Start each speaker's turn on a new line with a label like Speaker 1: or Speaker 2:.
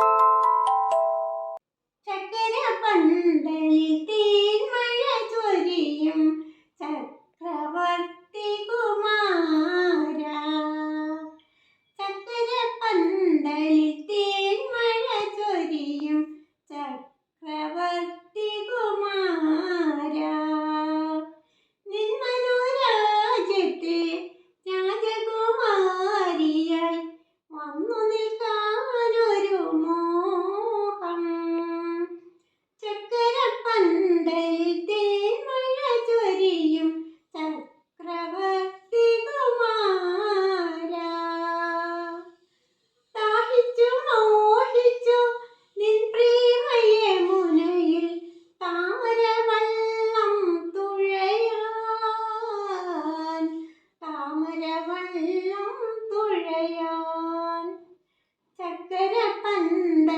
Speaker 1: you മരവള്ളം തുഴയാൻ ചക്കര പന്ത